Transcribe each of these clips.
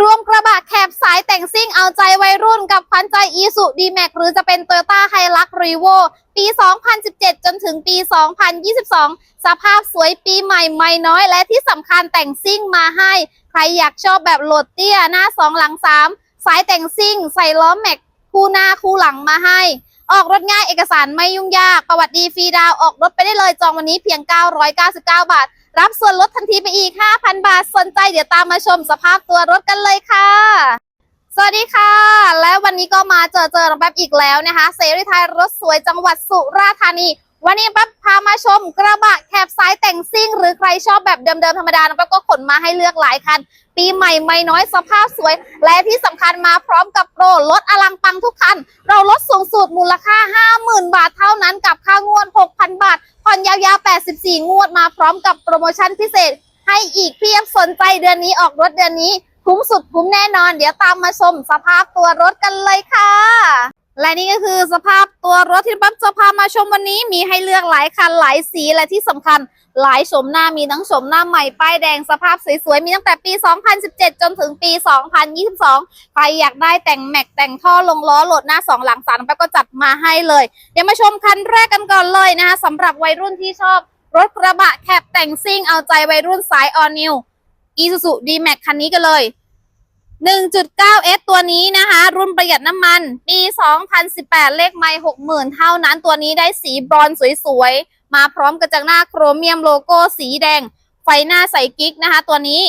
รวมกระบะแคบสายแต่งซิ่งเอาใจวัยรุ่นกับพันใจอีสุดีแม็กหรือจะเป็น t o y ยต้าไฮลักรีโวปี 2017 จนถึงปี 2022 สภาพสวยปีใหม่ไม่น้อย และที่สำคัญแต่งซิ่งมาให้ ใครอยากชอบแบบโหลดเตี้ย หน้า 2 หลัง 3 สายแต่งซิ่ง ใส่ล้อแม็กคู่หน้าคู่หลังมาให้ ออกรถง่ายเอกสารไม่ยุ่งยาก ประวัติดีฟรีดาวออกรถไปได้เลยจองวันนี้เพียง 999 บาท รับส่วนลดทันทีไปอีก 5,000 บาท สนใจเดี๋ยวตามมาชมสภาพตัวรถกันเลยค่ะ สวัสดีค่ะ และวันนี้ก็มาเจอเจอน้องแป๊บอีกแล้วนะคะ เซรีไทยรถสวยจังหวัดสุราษฎร์ธานี วันนี้แป๊บพามาชมกระบะแคบซ้ายแต่งซิ่ง หรือใครชอบแบบเดิมๆธรรมดาน้องแป๊บก็ขนมาให้เลือกหลายคัน ปีใหม่ไม่น้อยสภาพสวย และที่สำคัญมาพร้อมกับโปรลดอลังปังทุกคัน เราลดสูงสุดมูลค่า 50,000 บาทเท่านั้นกับค่างวด 6,000 บาทผ่อนยาวๆ 84 งวดมาพร้อมกับโปรโมชั่นพิเศษ ให้อีกเพียบสนใจเดือนนี้ออกรถเดือนนี้คุ้มสุดคุ้มแน่นอน เดี๋ยวตามมาชมสภาพตัวรถกันเลยค่ะ และนี่ก็คือสภาพตัวรถที่ปั๊บจะพามาชมวันนี้มีให้เลือกหลายคันหลายสีและที่สำคัญหลายชมหน้ามีทั้งชมหน้าใหม่ป้ายแดงสภาพสวยๆ มีตั้งแต่ปี 2017 จนถึงปี 2022 ใครอยากได้แต่งแม็กแต่งท่อลงล้อโหลดหน้าสองหลังสามแป๊บก็จัดมาให้เลย เดี๋ยวมาชมคันแรกกันก่อนเลยนะคะสำหรับวัยรุ่นที่ชอบรถกระบะแคบแต่งซิ่งเอาใจวัยรุ่นสายออนิวอีซูซูดีแม็กคันนี้กันเลย 1.9S ตัวนี้นะคะ รุ่นประหยัดน้ำมัน ปี 2018 เลขไม่60,000 เท่านั้นตัวนี้ได้สีบรอนสวยๆ มาพร้อมกระจังหน้าโครเมียมโลโก้สีแดง ไฟหน้าใสกิ๊กนะคะ ตัวนี้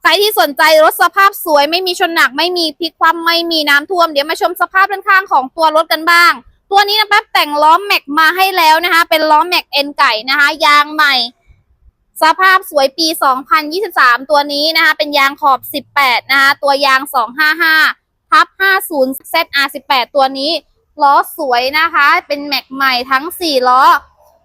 ใครที่สนใจรถสภาพสวยไม่มีชนหนักไม่มีพลิกคว่ำไม่มีน้ำท่วม เดี๋ยวมาชมสภาพด้านข้างของตัวรถกันบ้าง ตัวนี้นะแป๊บแต่งล้อแม็กมาให้แล้วนะคะ เป็นล้อแม็กเอ็นไก่นะคะ ยางใหม่ สภาพสวยปี 2023 ตัวนี้นะคะเป็นยางขอบ 18 นะคะตัวยาง 255ทับ50 ZR18 ตัวนี้ล้อสวยนะคะ เป็นแม็กใหม่ทั้ง 4 ล้อ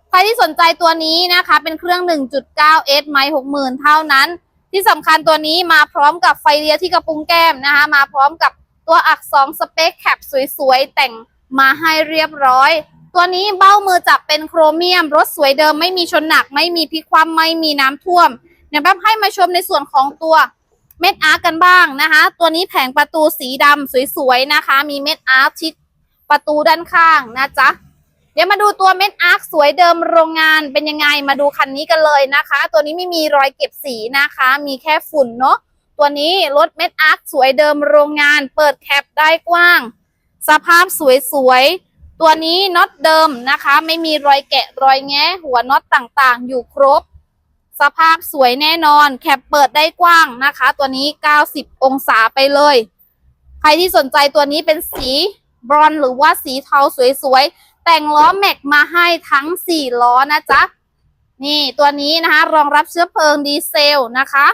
ใครที่สนใจตัวนี้นะคะ เป็นเครื่อง 1.9S ไม้60,000 เท่านั้น ที่สำคัญตัวนี้มาพร้อมกับไฟเลี้ยวที่กระปุงแก้มนะคะ มาพร้อมกับตัวอักษรสเปคแคปสวยๆ แต่งมาให้เรียบร้อย ตัวนี้เบ้ามือจับเป็นโครเมียม รถสวยเดิมไม่มีชนหนัก ไม่มีพลิกคว่ำไม่มีน้ำท่วม เดี๋ยวแป๊บให้มาชมในส่วนของตัวเม็ดอาร์กันบ้างนะคะ ตัวนี้แผงประตูสีดำสวยๆนะคะ มีเม็ดอาร์ชิดประตูด้านข้างนะจ๊ะเดี๋ยวมาดูตัวเม็ดอาร์สวยเดิมโรงงานเป็นยังไงมาดูคันนี้กันเลยนะคะ ตัวนี้ไม่มีรอยเก็บสีนะคะ มีแค่ฝุ่นเนาะตัวนี้รถเม็ดอาร์สวยเดิมโรงงาน เปิดแคปได้กว้าง สภาพสวยๆ ตัวนี้น็อตเดิมนะคะ ไม่มีรอยแกะรอยแงะหัวน็อตต่างๆ อยู่ครบ สภาพสวยแน่นอน แคปเปิดได้กว้างนะคะ ตัวนี้ 90 องศาไปเลย ใครที่สนใจตัวนี้เป็นสีบรอนหรือว่าสีเทาสวยๆ แต่งล้อแม็กมาให้ทั้ง 4 ล้อนะจ๊ะ นี่ตัวนี้นะคะ รองรับเชื้อเพลิงดีเซลนะคะ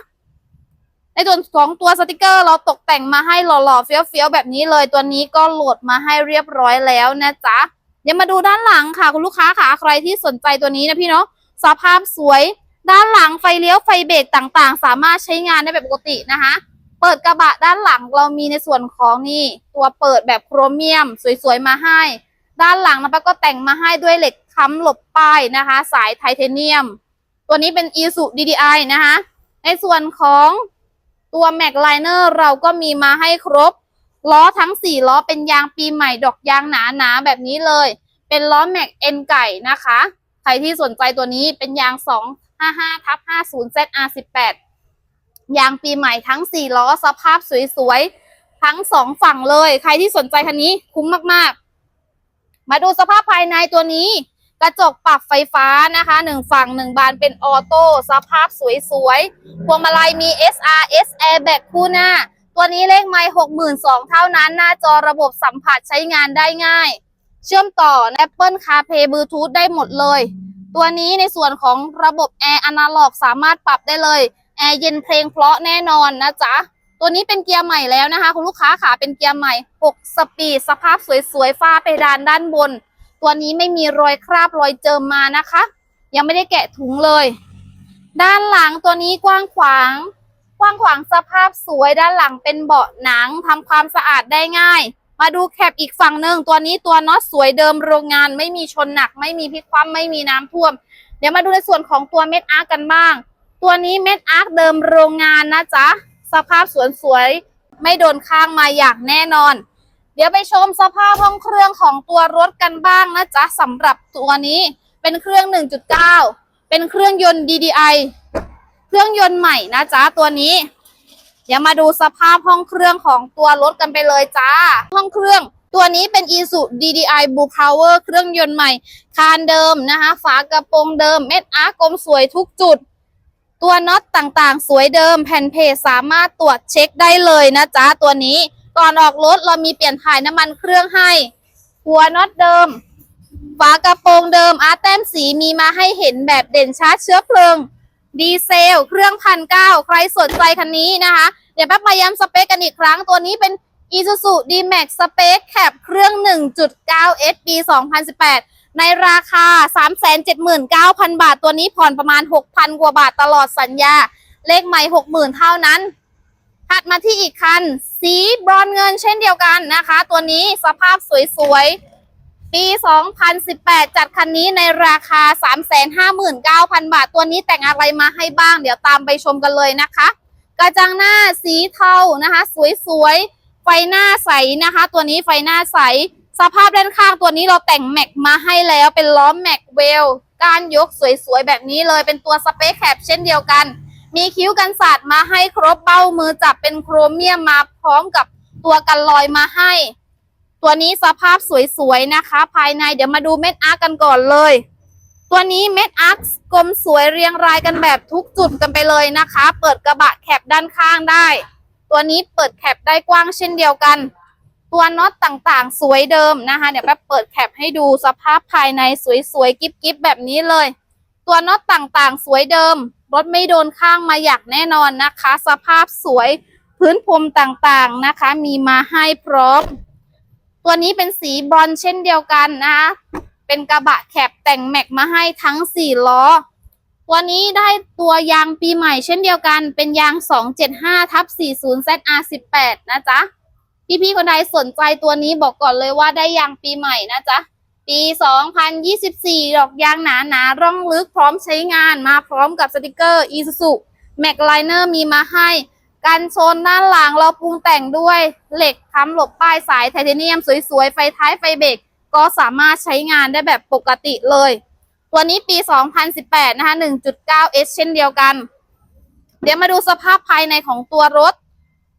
ในส่วนของตัวสติกเกอร์เราตกแต่งมาให้หล่อๆเฟี้ยวๆแบบนี้เลยตัวนี้ก็โหลดมาให้เรียบร้อยแล้วนะจ๊ะเดี๋ยวมาดูด้านหลังค่ะ คุณลูกค้าค่ะใครที่สนใจตัวนี้นะพี่เนาะสภาพสวย ด้านหลังไฟเลี้ยวไฟเบรกต่างๆ สามารถใช้งานได้แบบปกตินะคะ เปิดกระบะด้านหลังเรามีในส่วนของนี่ตัวเปิดแบบโครเมียม สวยๆมาให้ ด้านหลังนะป้าก็แต่งมาให้ด้วยเหล็กค้ำหลบป้ายนะคะ สายไทเทเนียม ตัวนี้เป็น i s u DDI นะคะ ในส่วนของ ตัวแม็กไลเนอร์เราก็มีมาให้ครบ ล้อทั้ง 4 ล้อเป็นยางปีใหม่ดอกยางหนาๆแบบนี้เลย เป็นล้อแม็กเอ็นไก่นะคะ ใครที่สนใจตัวนี้เป็นยาง 255ทับ50 ZR18 ยางปีใหม่ทั้ง 4 ล้อสภาพสวยๆ ทั้ง 2 ฝั่งเลย ใครที่สนใจคันนี้คุ้มมากๆ มาดูสภาพภายในตัวนี้ กระจกปรับไฟฟ้านะคะหนึ่งฝั่งหนึ่งบานเป็นออโต้สภาพสวยๆพวงมาลัยมี SRS Airbag คู่หน้า ตัวนี้เลขไมล์62,000เท่านั้น หน้าจอระบบสัมผัสใช้งานได้ง่าย เชื่อมต่อ Apple CarPlay Bluetooth ได้หมดเลย ตัวนี้ในส่วนของระบบแอร์อนาล็อกสามารถปรับได้เลยแอร์เย็นเพลงเพราะแน่นอนนะจ๊ะตัวนี้เป็นเกียร์ใหม่แล้วนะคะ คุณลูกค้าขาเป็นเกียร์ใหม่ 6 สปีดสภาพสวยๆฝ้าเพดานด้านบน ตัวนี้ไม่มีรอยคราบรอยเจิมมานะคะ ยังไม่ได้แกะถุงเลย ด้านหลังตัวนี้กว้างขวาง กว้างขวางสภาพสวยด้านหลังเป็นเบาะหนังทำความสะอาดได้ง่าย มาดูแคปอีกฝั่งหนึ่งตัวนี้ตัวน็อตสวยเดิมโรงงาน ไม่มีชนหนัก ไม่มีพลิกคว่ำไม่มีน้ำท่วม เดี๋ยวมาดูในส่วนของตัวเม็ดอาร์กันบ้าง ตัวนี้เม็ดอาร์คเดิมโรงงานนะจ๊ะสภาพสวนสวยไม่โดนข้างมาอย่างแน่นอน เดี๋ยวไปชมสภาพห้องเครื่องของตัวรถกันบ้างนะจ๊ะสำหรับตัวนี้เป็นเครื่อง 1.9 เป็นเครื่องยนต์ DDI เครื่องยนต์ใหม่นะจ๊ะตัวนี้ เดี๋ยวมาดูสภาพห้องเครื่องของตัวรถกันไปเลยจ้า ห้องเครื่องตัวนี้เป็น i s u DDI Blue Power เครื่องยนต์ใหม่ คานเดิมนะคะ ฝากระโปรงเดิม เม็ดอาร์กลมสวยทุกจุด ตัวน็อตต่างๆ สวยเดิม แผ่นเพจสามารถตรวจเช็คได้เลยนะจ๊ะตัวนี้ ก่อนออกรถเรามีเปลี่ยนถ่ายน้ำมันเครื่องให้ หัวน็อตเดิม ฝากระโปรงเดิมอาร์ตแต้มสีมีมาให้เห็นแบบเด่นชัดเชื้อเพลิง ดีเซล เครื่องพันเก้าใครสนใจคันนี้นะคะ เดี๋ยวแป๊บมาย้ำสเปคกันอีกครั้งตัวนี้เป็น Isuzu D-Max Space Cap เครื่อง 1.9 S ปี 2018 ในราคา 379,000 บาท ตัวนี้ผ่อนประมาณ 6,000 กว่าบาทตลอดสัญญา เลขใหม่ 60,000 เท่านั้น ถัดมาที่อีกคัน สีบรอนเงินเช่นเดียวกันนะคะ ตัวนี้สภาพสวยๆ ปี 2018 จัดคันนี้ในราคา 359,000 บาท ตัวนี้แต่งอะไรมาให้บ้าง เดี๋ยวตามไปชมกันเลยนะคะ กระจังหน้าสีเทานะคะ สวยๆ ไฟหน้าใสนะคะ ตัวนี้ไฟหน้าใส สภาพด้านข้างตัวนี้เราแต่งแม็กมาให้แล้วเป็นล้อมแม็กเวล การยกสวยๆ แบบนี้เลยเป็นตัวสเปคแคปเช่นเดียวกัน มีคิ้วกันสาดมาให้ครบเบ้ามือจับเป็นโครเมียมมาพร้อมกับตัวกันลอยมาให้ ตัวนี้สภาพสวยๆนะคะ ภายในเดี๋ยวมาดูเม็ดอาร์กันก่อนเลย ตัวนี้เม็ดอาร์กลมสวยเรียงรายกันแบบทุกจุดกันไปเลยนะคะ เปิดกระบะแคปด้านข้างได้ ตัวนี้เปิดแคปได้กว้างเช่นเดียวกัน ตัวน็อตต่างๆ สวยเดิมนะคะเดี๋ยวแป๊บเปิดแคปให้ดูสภาพภายในสวยๆกิ๊บๆแบบนี้เลย ตัวน็อตต่างๆ สวยเดิม รถไม่โดนข้างมาอย่างแน่นอนนะคะ สภาพสวยพื้นพรมต่างๆนะคะ มีมาให้พร้อม ตัวนี้เป็นสีบรอนเช่นเดียวกันนะคะเป็นกระบะแคปแต่งแม็กมาให้ทั้ง4ล้อตัวนี้ได้ตัวยางปีใหม่เช่นเดียวกัน เป็นยาง 275ทับ40 ZR18 นะจ๊ะ พี่ๆคนใดสนใจตัวนี้บอกก่อนเลยว่าได้ยางปีใหม่นะจ๊ะ ปี 2024 ดอกยางหนาหนาร่องลึกพร้อมใช้งานมาพร้อมกับสติกเกอร์ Isuzu Max Liner มีมาให้ กันชนด้านหลังเราปรุงแต่งด้วยเหล็กค้ำหลบป้ายสายไทเทเนียมสวยๆ ไฟท้ายไฟเบรกก็สามารถใช้งานได้แบบปกติเลย ตัวนี้ปี 2018 นะคะ 1.9S เช่นเดียวกัน เดี๋ยวมาดูสภาพภายในของตัวรถ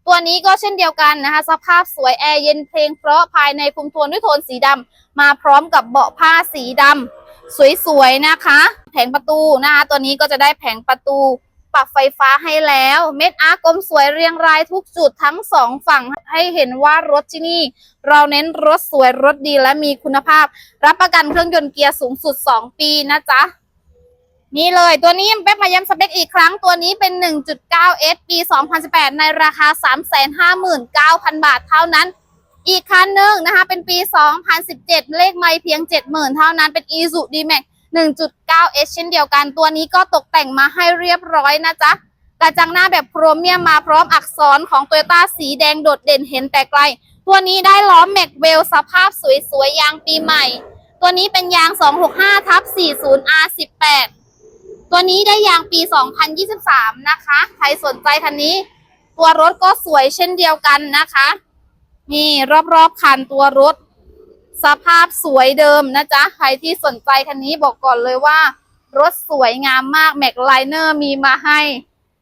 ตัวนี้ก็เช่นเดียวกันนะคะ สภาพสวยแอร์เย็นเพลง เพราะภายในคุมโทนด้วยโทนสีดำมาพร้อมกับเบาะผ้าสีดำสวยๆนะคะ แผงประตูนะคะ ตัวนี้ก็จะได้แผงประตูปรับไฟฟ้าให้แล้ว เม็ดอาร์กลมสวยเรียงรายทุกจุดทั้งสองฝั่งให้เห็นว่ารถที่นี่ เราเน้นรถสวยรถดีและมีคุณภาพ รับประกันเครื่องยนต์เกียร์สูงสุด 2 ปีนะจ๊ะ นี่เลยตัวนี้แป๊บมาย้ำสเปคอีกครั้งตัวนี้เป็น 1.9S ปี 2018 ในราคา 359,000 บาทเท่านั้น อีกคันหนึ่งนะคะ เป็นปี 2017 เลขไม่เพียง 70,000 เท่านั้นเป็น Isuzu D-Max 1.9S เช่นเดียวกัน ตัวนี้ก็ตกแต่งมาให้เรียบร้อยนะจ๊ะกระจังหน้าแบบโครเมียมมาพร้อมอักษรของ Toyota สีแดงโดดเด่นเห็นแต่ไกล ตัวนี้ได้ล้อแม็กเวลสภาพสวยๆยางปีใหม่ ตัวนี้เป็นยาง 265ทับ40 R18 ตัวนี้ได้ยางปี 2023 นะคะ ใครสนใจคันนี้ ตัวรถก็สวยเช่นเดียวกันนะคะ นี่รอบๆคันตัวรถ สภาพสวยเดิมนะจ๊ะ ใครที่สนใจคันนี้บอกก่อนเลยว่า รถสวยงามมากแม็กไลเนอร์มีมาให้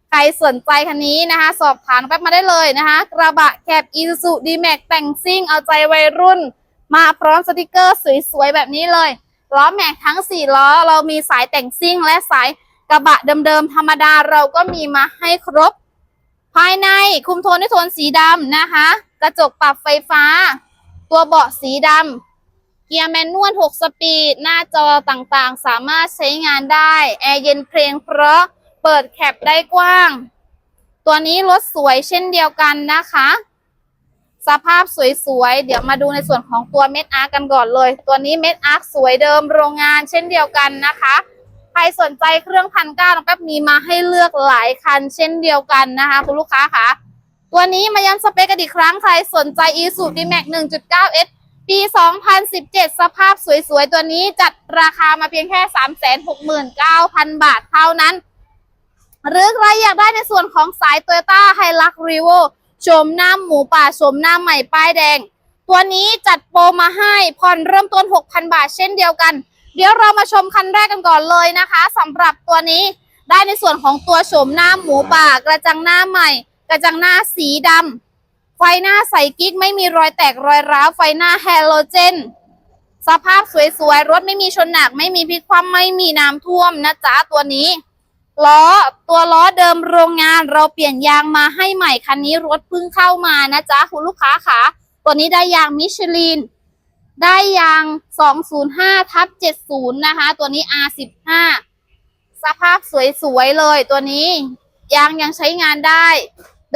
ใครสนใจคันนี้นะคะ สอบถามแป๊บมาได้เลยนะคะ กระบะแคบ Isuzu D-Max แต่งซิ่งเอาใจวัยรุ่น มาพร้อมสติกเกอร์สวยๆแบบนี้เลย ล้อแม็กทั้ง 4 ล้อ เรามีสายแต่งซิ่ง และสายกระบะเดิมๆธรรมดาเราก็มีมาให้ครบ ภายในคุมโทนด้วยโทนสีดำนะคะ กระจกปรับไฟฟ้า ตัวเบาะสีดำเกียร์แมนนวล 6 สปีด หน้าจอต่างๆ สามารถใช้งานได้ แอร์เย็นเพลงเพราะเปิดแคปได้กว้าง ตัวนี้รถสวยเช่นเดียวกันนะคะ สภาพสวยๆ เดี๋ยวมาดูในส่วนของตัวเม็ดอาร์กันก่อนเลย ตัวนี้เม็ดอาร์สวยเดิมโรงงานเช่นเดียวกันนะคะ ใครสนใจเครื่องพันเก้าน้องแป๊บมีมาให้เลือกหลายคันเช่นเดียวกันนะคะ คุณลูกค้าคะตัวนี้มาย้ำสเปคกันอีกครั้งใครสนใจ Isuzu D-Max 1.9S ปี 2017 สภาพสวยๆ ตัวนี้จัดราคามาเพียงแค่ 369,000 บาทเท่านั้น หรือใครอยากได้ในส่วนของสาย Toyota Hilux Revo โฉมหน้าหมูป่าโฉมหน้าใหม่ป้ายแดง ตัวนี้จัดโปรมาให้ผ่อนเริ่มต้น 6,000 บาทเช่นเดียวกัน เดี๋ยวเรามาชมคันแรกกันก่อนเลยนะคะสำหรับตัวนี้ได้ในส่วนของตัวโฉมหน้าหมูป่ากระจังหน้าใหม่ กระจังหน้าสีดำไฟหน้าใสกิ๊กไม่มีรอยแตกรอยร้าวไฟหน้าแฮโลเจนสภาพสวยๆรถไม่มีชนหนัก ไม่มีพลิกคว่ำไม่มีน้ำท่วมนะจ๊ะตัวนี้ ล้อตัวล้อเดิมโรงงานเราเปลี่ยนยางมาให้ใหม่คันนี้รถเพิ่งเข้ามานะจ๊ะคุณลูกค้าค่ะตัวนี้ได้ยางมิชลินได้ยาง 205ทับ70 นะคะ ตัวนี้ R15 สภาพสวยๆเลยตัวนี้ ยางยังใช้งานได้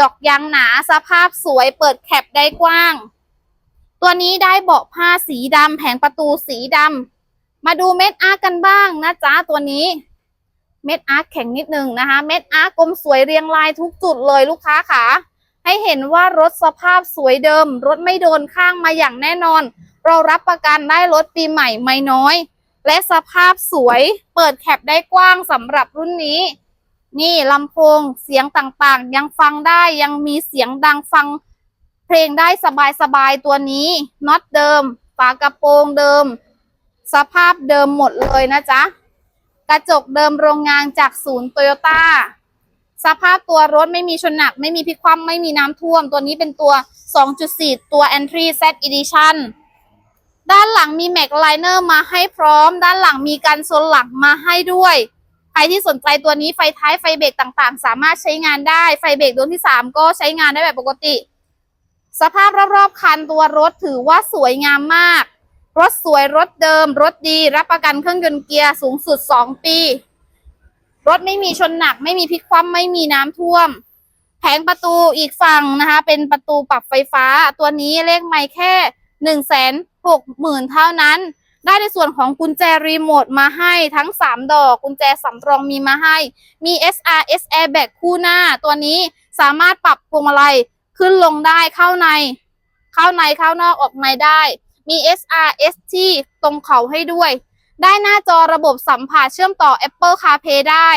ดอกยางหนาสภาพสวยเปิดแคปได้กว้าง ตัวนี้ได้เบาะผ้าสีดำแผงประตูสีดำมาดูเม็ดอาร์กันบ้างนะจ๊ะตัวนี้ เม็ดอาร์แข็งนิดนึงนะคะ เม็ดอาร์กลมสวยเรียงรายทุกจุดเลยลูกค้าค่ะ ให้เห็นว่ารถสภาพสวยเดิม รถไม่โดนข้างมาอย่างแน่นอน เรารับประกันได้รถปีใหม่ไม่น้อย และสภาพสวยเปิดแคปได้กว้างสำหรับรุ่นนี้ นี่ลำโพงเสียงต่างๆ ยังฟังได้ยังมีเสียงดังฟัง เพลงได้สบายๆตัวนี้น็อตเดิมฝากระโปรงเดิม สภาพเดิมหมดเลยนะจ๊ะ กระจกเดิมโรงงานจากศูนย์โตโยต้าสภาพตัวรถไม่มีชนหนัก ไม่มีพิกคว่ำไม่มีน้ำท่วม ตัวนี้เป็นตัว 2.4 ตัว Entry Z Edition ด้านหลังมีแม็กไลเนอร์มาให้พร้อม ด้านหลังมีการโซนหลังมาให้ด้วย ใครที่สนใจตัวนี้ไฟท้ายไฟเบรกต่างๆ สามารถใช้งานได้ ไฟเบรกดวงที่ 3 ก็ใช้งานได้แบบปกติ สภาพรอบๆคันตัวรถถือว่าสวยงามมาก รถสวยรถเดิม รถดีรับประกันเครื่องยนต์เกียร์สูงสุด 2 ปี รถไม่มีชนหนัก ไม่มีพลิกคว่ำไม่มีน้ำท่วม แผงประตูอีกฝั่งนะคะ เป็นประตูปรับไฟฟ้า ตัวนี้เลขไม่แค่หนึ่งแสนหกหมื่นเท่านั้น ได้ในส่วนของกุญแจรีโมทมาให้ทั้ง 3 ดอก กุญแจสำรองมีมาให้ มี SRS Airbag คู่หน้า ตัวนี้สามารถปรับพวงมาลัยขึ้นลงได้เข้าใน เข้าในเข้านอกออกในได้ มี SRS ที่ตรงเขาให้ด้วย ได้หน้าจอระบบสัมผัสเชื่อมต่อ Apple CarPlay ได้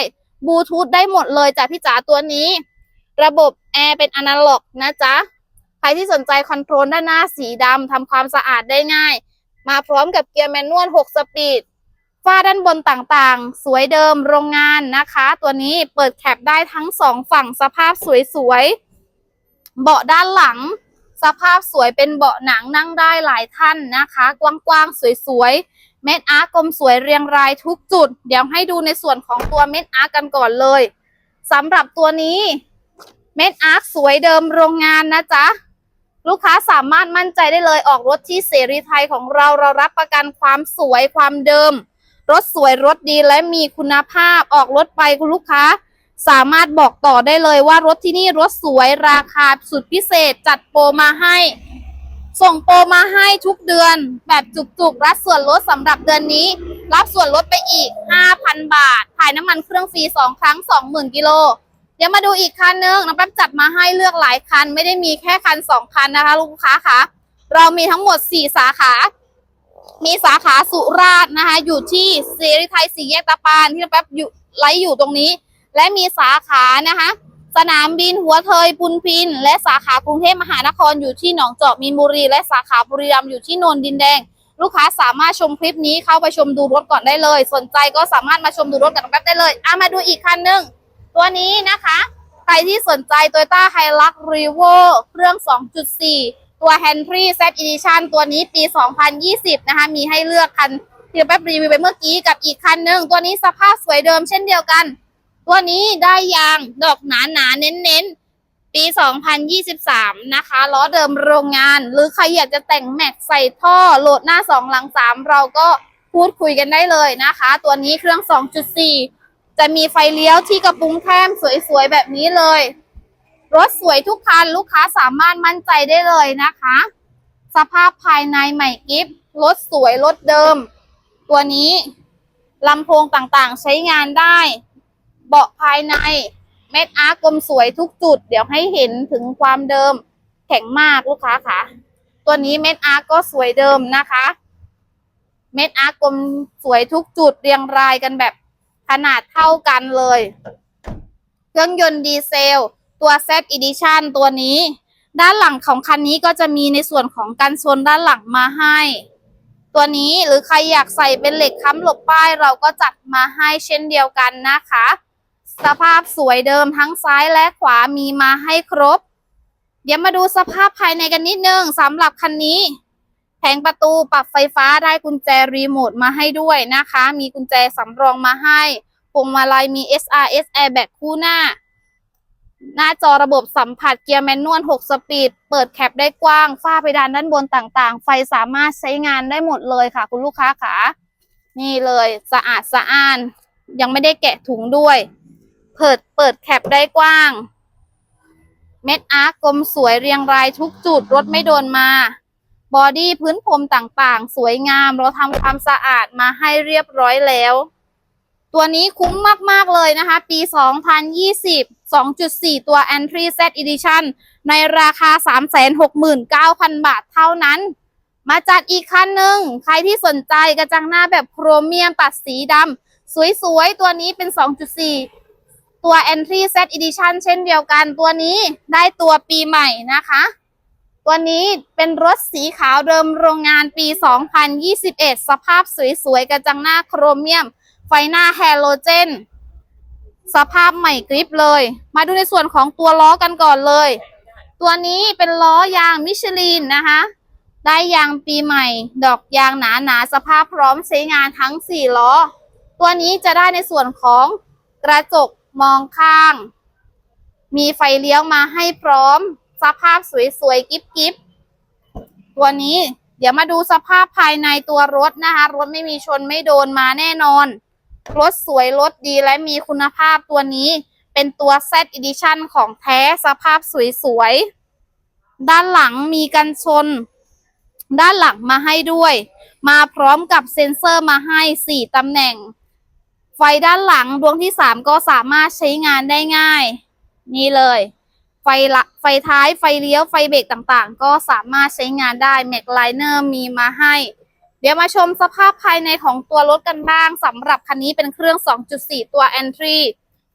บลูทูธได้หมดเลยจากพี่จ๋าตัวนี้ ระบบแอร์เป็นอนาล็อกนะจ๊ะ ใครที่สนใจคอนโทรลด้านหน้าสีดำทำความสะอาดได้ง่าย มาพร้อมกับเกียร์แมนนวล 6 สปีดฝ้าด้านบนต่างๆ สวยเดิมโรงงานนะคะ ตัวนี้เปิดแคปได้ทั้งสองฝั่งสภาพสวยๆ เบาะด้านหลัง สภาพสวยเป็นเบาะหนังนั่งได้หลายท่านนะคะ กว้างๆ สวยๆ เม็ดอาร์กลมสวยเรียงรายทุกจุด เดี๋ยวให้ดูในส่วนของตัวเม็ดอาร์กันก่อนเลยสำหรับตัวนี้เม็ดอาร์สวยเดิมโรงงานนะจ๊ะ ลูกค้าสามารถมั่นใจได้เลยออกรถที่เสรีไทยของเราเรารับประกันความสวยความเดิม รถสวยรถดีและมีคุณภาพออกรถไปคุณลูกค้า สามารถบอกต่อได้เลยว่ารถที่นี่รถสวยราคาสุดพิเศษจัดโปรมาให้ ส่งโปรมาให้ทุกเดือน แบบจุกๆ รับส่วนลดสำหรับเดือนนี้ รับส่วนลดไปอีก 5,000 บาท ถ่ายน้ำมันเครื่องฟรี 2 ครั้ง 20,000 กิโล เดี๋ยวมาดูอีกคันนึงน้ำแป๊บจัดมาให้เลือกหลายคัน ไม่ได้มีแค่คัน 2 คันนะคะ ลูกค้าคะเรามีทั้งหมด 4 สาขา มีสาขาสุราษฎร์นะคะ อยู่ที่เสรีไทยสี่แยกตะปานที่น้ำแป๊บอยู่ไลฟ์อยู่ตรงนี้ และมีสาขานะคะ สนามบินหัวเทยพุนพิน และสาขากรุงเทพมหานครอยู่ที่หนองจอกมีนบุรี และสาขาบุรีรัมย์อยู่ที่นนดินแดง ลูกค้าสามารถชมคลิปนี้เข้าไปชมดูรถก่อนได้เลย สนใจก็สามารถมาชมดูรถกันแป๊บได้เลยอะมาดูอีกคันหนึ่งตัวนี้นะคะ ใครที่สนใจ Toyota Hilux Revo เครื่อง 2.4 ตัว Henry Z Edition ตัวนี้ปี 2020 นะคะ มีให้เลือกคันที่แป๊บรีวิวไปเมื่อกี้กับอีกคันหนึ่งตัวนี้สภาพสวยเดิมเช่นเดียวกัน ตัวนี้ได้ยางดอกหนาหนาๆเน้นๆปี 2023 นะคะล้อเดิมโรงงาน หรือใครอยากจะแต่งแม็กใส่ท่อโหลดหน้า 2 หลัง 3 เราก็พูดคุยกันได้เลยนะคะ ตัวนี้เครื่อง 2.4 จะมีไฟเลี้ยวที่กระปุงแทมสวยๆ แบบนี้เลย รถสวยทุกคันลูกค้าสามารถมั่นใจได้เลยนะคะ สภาพภายในใหม่กิฟรถสวยรถเดิม ตัวนี้ลำโพงต่างๆใช้งานได้ เบาะภายในเม็ดอาร์กลมสวยทุกจุด เดี๋ยวให้เห็นถึงความเดิมแข็งมากลูกค้าค่ะ ตัวนี้เม็ดอาร์ก็สวยเดิมนะคะ เม็ดอาร์กลมสวยทุกจุดเรียงรายกันแบบขนาดเท่ากันเลย เครื่องยนต์ดีเซล ตัว Z Edition ตัวนี้ ด้านหลังของคันนี้ก็จะมีในส่วนของกันชนด้านหลังมาให้ ตัวนี้หรือใครอยากใส่เป็นเหล็กค้ำหลบป้ายเราก็จัดมาให้เช่นเดียวกันนะคะ สภาพสวยเดิมทั้งซ้ายและขวามีมาให้ครบ เดี๋ยวมาดูสภาพภายในกันนิดนึงสำหรับคันนี้ แผงประตูปรับไฟฟ้าได้กุญแจรีโมทมาให้ด้วยนะคะ มีกุญแจสำรองมาให้พวงมาลัยมี SRS Airbag คู่หน้า หน้าจอระบบสัมผัสเกียร์แมนนวล 6 สปีด เปิดแคปได้กว้าง ฝ้าเพดานด้านบนต่างๆ ไฟสามารถใช้งานได้หมดเลยค่ะ คุณลูกค้าขานี่เลยสะอาดสะอ้าน ยังไม่ได้แกะถุงด้วย เปิดเปิดแคปได้กว้าง เม็ดอาร์กกลมสวยเรียงรายทุกจุดรถไม่โดนมา บอดี้พื้นพรมต่างๆ สวยงาม เราทำความสะอาดมาให้เรียบร้อยแล้ว ตัวนี้คุ้มมาก ๆ เลยนะคะ ปี 2020 2.4 ตัว Entry Set Edition ในราคา 369,000 บาทเท่านั้น มาจัดอีกคันหนึ่ง ใครที่สนใจกระจังหน้าแบบโครเมียมตัดสีดำสวยๆ ตัวนี้เป็น 2.4 ตัว Entry Set Edition เช่นเดียวกัน ตัวนี้ได้ตัวปีใหม่นะคะ ตัวนี้เป็นรถสีขาวเดิมโรงงานปี 2021 สภาพสวยๆ กระจังหน้าโครเมียม ไฟหน้าแฮโลเจน สภาพใหม่กริปเลย มาดูในส่วนของตัวล้อกันก่อนเลย ตัวนี้เป็นล้อยางมิชลินนะคะ ได้ยางปีใหม่ ดอกยางหนาหนาๆสภาพพร้อมใช้งานทั้ง 4 ล้อ ตัวนี้จะได้ในส่วนของกระจก มองข้าง มีไฟเลี้ยวมาให้พร้อม สภาพสวยๆ กิ๊บๆ ตัวนี้ เดี๋ยวมาดูสภาพภายในตัวรถนะคะ รถไม่มีชนไม่โดนมาแน่นอน รถสวย รถดีและมีคุณภาพตัวนี้ เป็นตัว Z Edition ของแท้สภาพสวยๆ ด้านหลังมีกันชน ด้านหลังมาให้ด้วย มาพร้อมกับเซ็นเซอร์มาให้ 4ตำแหน่ง ไฟด้านหลังดวงที่3ก็สามารถใช้งานได้ง่าย นี่เลย ไฟละไฟท้ายไฟเลี้ยวไฟเบรกต่างๆ ก็สามารถใช้งานได้แม็กไลเนอร์มีมาให้ เดี๋ยวมาชมสภาพภายในของตัวรถกันบ้างสำหรับคันนี้เป็นเครื่อง 2.4 ตัว Entry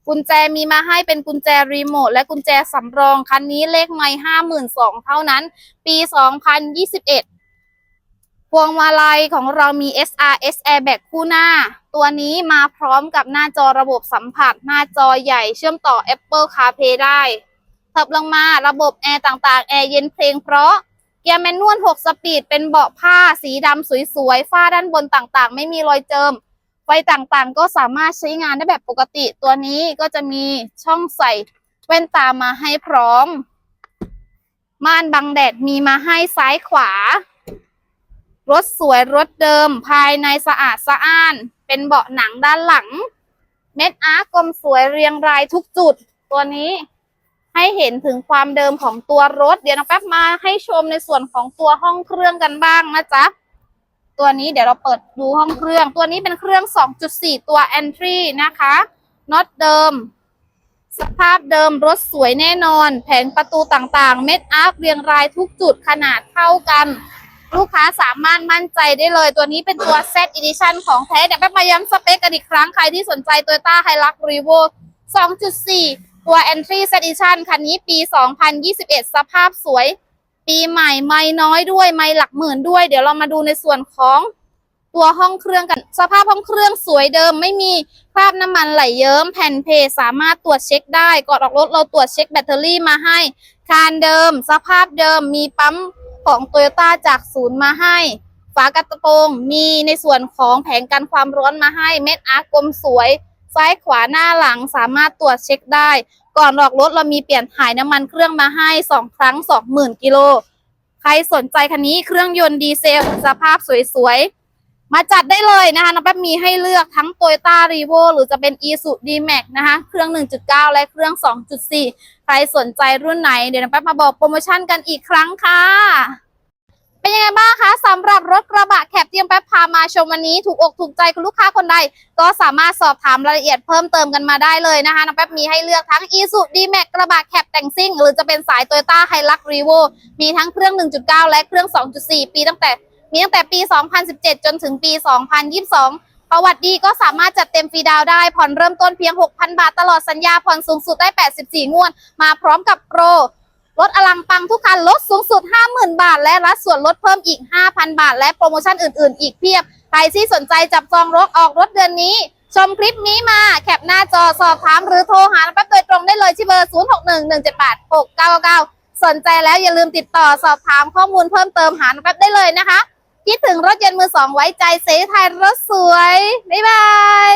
กุญแจมีมาให้เป็นกุญแจรีโมทและกุญแจสำรอง คันนี้เลขไม่52,000 เท่านั้น ปี 2021 พวงมาลัยของเรามี SRS Airbag คู่หน้า ตัวนี้มาพร้อมกับหน้าจอระบบสัมผัส หน้าจอใหญ่เชื่อมต่อ Apple CarPlay ได้ถิบลงมาระบบแอร์ต่างๆ แอร์เย็นเพลงเพราะ เกียร์แมนนวล 6 สปีด เป็นเบาะผ้าสีดำสวยๆ ฝ้าด้านบนต่างๆ ไม่มีรอยเจิม ไฟต่างๆ ก็สามารถใช้งานได้แบบปกติ ตัวนี้ก็จะมีช่องใส่แว่นตามาให้พร้อม ม่านบังแดดมีมาให้ซ้ายขวา รถสวยรถเดิม ภายในสะอาดสะอ้าน เป็นเบาะหนังด้านหลัง เม็ดอาร์กลมสวยเรียงรายทุกจุด ตัวนี้ให้เห็นถึงความเดิมของตัวรถ เดี๋ยวน้องแป๊บมาให้ชมในส่วนของตัวห้องเครื่องกันบ้างนะจ๊ะ ตัวนี้เดี๋ยวเราเปิดดูห้องเครื่อง ตัวนี้เป็นเครื่อง 2.4 ตัว Entry นะคะน็อตเดิม สภาพเดิมรถสวยแน่นอน แผงประตูต่างๆ เม็ดอาร์คเรียงรายทุกจุดขนาดเท่ากัน ลูกค้าสามารถมั่นใจได้เลย ตัวนี้เป็นตัว Z Edition ของแท้เดี๋ยวแป๊บมาย้ำสเปคกันอีกครั้งใครที่สนใจ Toyota Hilux Revo 2.4 ตัว Entry Z Edition คันนี้ปี 2021 สภาพสวย ปีใหม่ไม่น้อยด้วย ไม่หลักหมื่นด้วย เดี๋ยวเรามาดูในส่วนของตัวห้องเครื่องกัน สภาพห้องเครื่องสวยเดิม ไม่มีคราบน้ำมันไหลเยิ้ม แผ่นเพสามารถตรวจเช็คได้ ก่อนออกรถเราตรวจเช็คแบตเตอรี่มาให้ คานเดิม สภาพเดิมมีปั๊ม ของโตโยต้าจากศูนย์มาให้ ฝากระโปรงมีในส่วนของแผงกันความร้อนมาให้ เม็ดอาร์กลมสวย ซ้ายขวาหน้าหลังสามารถตรวจเช็คได้ ก่อนออกรถเรามีเปลี่ยนถ่ายน้ำมันเครื่องมาให้ 2 ครั้ง 20,000 กิโล ใครสนใจคันนี้เครื่องยนต์ดีเซลสภาพสวยๆ มาจัดได้เลยนะคะน้องแป๊บมีให้เลือกทั้ง Toyota r e v o หรือจะเป็น ISU D-Max นะคะ เครื่อง 1.9 และเครื่อง 2.4 ใครสนใจรุ่นไหน เดี๋ยวน้องแป๊บมาบอกโปรโมชั่นกันอีกครั้งค่ะ เป็นยังไงบ้างคะสำหรับรถกระบะแคปที่น้องแป๊บพามาชมวันนี้ ถูกอกถูกใจคุณลูกค้าคนใด ก็สามารถสอบถามรายละเอียดเพิ่มเติมกันมาได้เลยนะคะน้องแป๊บมีให้เลือกทั้ง i s u D-Max กระบะแคปแต่งซิ่ง หรือจะเป็นสาย Toyota Hilux Revo มีทั้งเครื่อง 1.9 และเครื่อง 2.4 ปีตั้งแต่ มีตั้งแต่ปี 2017 จนถึงปี 2022 ประวัติดีก็สามารถจัดเต็มฟรีดาวได้ ผ่อนเริ่มต้นเพียง 6,000 บาทตลอดสัญญา ผ่อนสูงสุดได้ 84 งวด มาพร้อมกับโปรรถอลังปังทุกคันลดสูงสุด 50,000 บาท และรับส่วนลดเพิ่มอีก 5,000 บาท และโปรโมชั่นอื่น ๆ อีกเพียบ ใครที่สนใจจับจองรถออกรถเดือนนี้ ชมคลิปนี้มาแคปหน้าจอสอบถามหรือโทรหาแป๊บโดยตรงได้เลยที่เบอร์ 0611786999 สนใจแล้วอย่าลืมติดต่อสอบถามข้อมูลเพิ่มเติมหาแป๊บได้เลยนะคะ คิดถึงรถยนต์มือสองไว้ใจเซไทยรถสวย บ๊ายบาย